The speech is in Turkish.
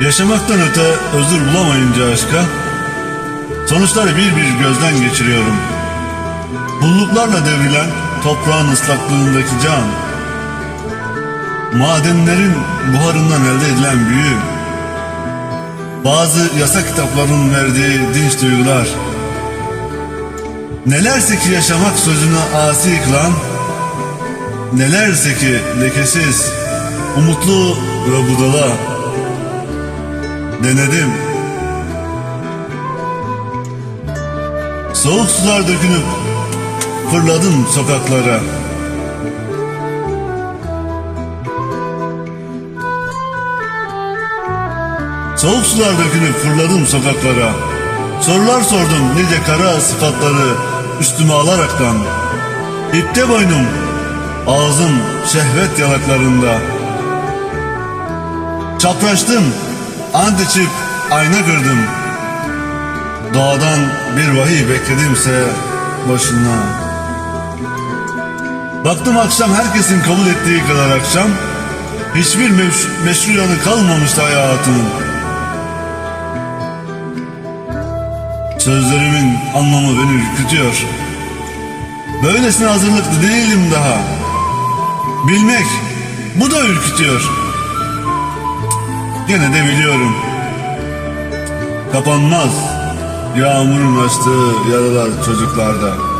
Yaşamaktan öte özür bulamayınca aşka, sonuçları bir bir gözden geçiriyorum. Bulluklarla devrilen toprağın ıslaklığındaki can, madenlerin buharından elde edilen büyü, bazı yasa kitapların verdiği dinç duygular, nelerse ki yaşamak sözüne asi kılan, nelerse ki lekesiz, umutlu ve budala, denedim. Soğuk sular dökünüp fırladım sokaklara. Soğuk sular dökünüp fırladım sokaklara. Sorular sordum nice kara sıfatları üstüme alaraktan. İpte boynum, ağzım şehvet yanaklarında. Çapraştım, ant içip ayna kırdım. Doğadan bir vahiy bekledimse boşuna. Baktım akşam herkesin kabul ettiği kadar akşam, hiçbir meş- meşru yanı kalmamıştı hayatımın. Sözlerimin anlamı beni ürkütüyor. Böylesine hazırlıklı değilim daha. Bilmek, bu da ürkütüyor. Gene de biliyorum. Kapanmaz yağmurun açtığı yaralar çocuklarda.